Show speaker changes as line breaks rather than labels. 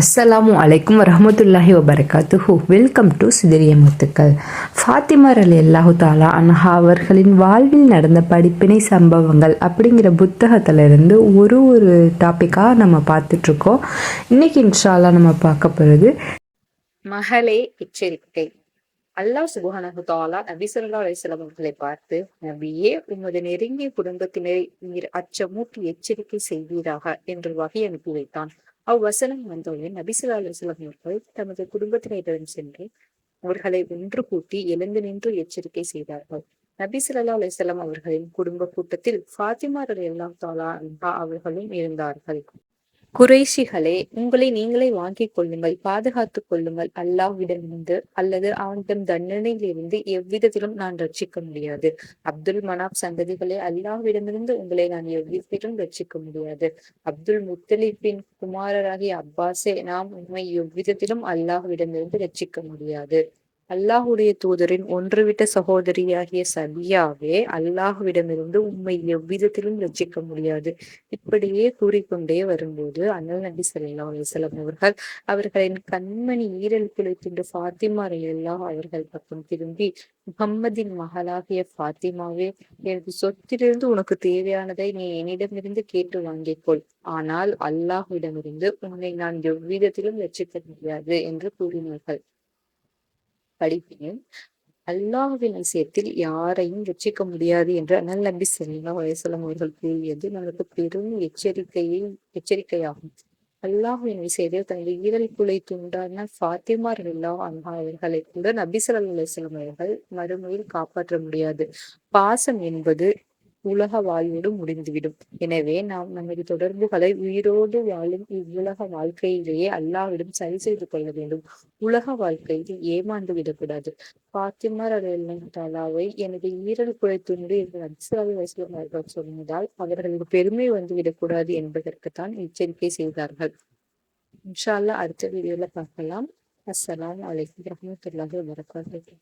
அஸ்ஸலாமு அலைக்கும் வரஹமத்துல்லாஹி வபரகாத்துஹு வெல்கம் டு சிதறிய முத்துக்கள் ஃபாத்திமர் அலி அல்லாஹு தாலா அன்ஹா அவர்களின் வாழ்வில் நடந்த படிப்பினை சம்பவங்கள் அப்படிங்கிற புத்தகத்திலிருந்து ஒரு ஒரு டாப்பிக்காக நம்ம பார்த்துட்ருக்கோம். இன்னைக்கு இன்ஷால்லா நம்ம பார்க்க போகிறது
மகளே எச்சரிக்கை. அல்லாஹ் சுபஹானஹு தாலா நபி சொல்லா அலைஹி அவர்களை பார்த்து நபியே உமது நெருங்கிய குடும்பத்தினரை நீர் அச்சமூட்டி எச்சரிக்கை செய்வீராக என்று வகை அனுப்பி வைத்தான். அவ்வசனம் வந்தவுடன் நபிசுல்லா அலுவலம் அவர்கள் தமது குடும்பத்தினரிடம் சென்று அவர்களை ஒன்று கூட்டி எழுந்து நின்று எச்சரிக்கை செய்தார்கள். நபி ஸல்லல்லாஹு அவர்களின் குடும்ப கூட்டத்தில் ஃபாத்திமா ரலியல்லாஹு தஆலா அன்ஹா அவர்களும் இருந்தார்கள். குறைஷிகளே உங்களை நீங்களே வாங்கிக் கொள்ளுங்கள் பாதுகாத்துக் கொள்ளுங்கள். அல்லாஹ்விடமிருந்து அல்லது அவனிடம் தண்டனையிலிருந்து எவ்விதத்திலும் நான் ரட்சிக்க முடியாது. அப்துல் மனாப் சந்ததிகளே அல்லாஹ்விடமிருந்து உங்களை நான் எவ்விதத்திலும் ரட்சிக்க முடியாது. அப்துல் முத்தலீப்பின் குமாரராகிய அப்பாஸே நாம் உண்மை எவ்விதத்திலும் அல்லாஹ்விடமிருந்து ரட்சிக்க முடியாது. அல்லாஹுடைய தூதரின் ஒன்றுவிட்ட சகோதரியாகிய சபியாவே அல்லாஹுவிடமிருந்து உண்மை எவ்விதத்திலும் ரட்சிக்க முடியாது. இப்படியே கூறிக்கொண்டே வரும்போது அண்ணல் நபி ஸல்லல்லாஹு அலைஹி அவர்கள் அவர்களின் கண்மணி ஈரல் குலைத்துண்டு ஃபாத்திமா ரலியல்லாஹு அவர்கள் பக்கம் திரும்பி முகம்மதின் மகளாகிய ஃபாத்திமாவே எனது சொத்திலிருந்து உனக்கு தேவையானதை நீ என்னிடமிருந்து கேட்டு வாங்கிக்கொள் ஆனால் அல்லாஹ்விடமிருந்து உன்னை நான் எவ்விதத்திலும் ரட்சிக்க முடியாது என்று கூறினார்கள். படிப்பேன். அல்லாஹ்வின் விஷயத்தில் யாரையும் ரட்சிக்க முடியாது என்று அனல் நபி ஸல்லல்லாஹு அலைஹி அவர்கள் கூறியது நமக்கு பெரும் எச்சரிக்கையை எச்சரிக்கையாகும். அல்லாஹுவின் விஷயத்தில் தனது ஈரல் குலை துண்டான ஃபாத்திமா ரலியல்லாஹு அன்ஹா அவர்களை கூட நபி ஸல்லல்லாஹு அலைஹி அவர்கள் மறுமையில் காப்பாற்ற முடியாது. பாசம் என்பது உலக வாழ்வோடு முடிந்துவிடும். எனவே நாம் நமது தொடர்புகளை உயிரோடு வாழும் இவ்வுலக வாழ்க்கையிலேயே அல்லாவிடம் சரி செய்து கொள்ள வேண்டும். உலக வாழ்க்கையில் ஏமாந்து விடக்கூடாது. பாத்திமர் தாலாவை எனது ஈரல் குழைத்துண்டு என்று அப்சாலி வசலம் அவர்கள் சொன்னதால் அவர்களுக்கு பெருமை வந்து விடக்கூடாது என்பதற்குத்தான் எச்சரிக்கை செய்தார்கள். இன்ஷால்லா அடுத்த வீடியோல பார்க்கலாம். அஸ்லாம் வலைக்கம் வரஹ்மத்துல்லாஹி வபரகாத்துஹு.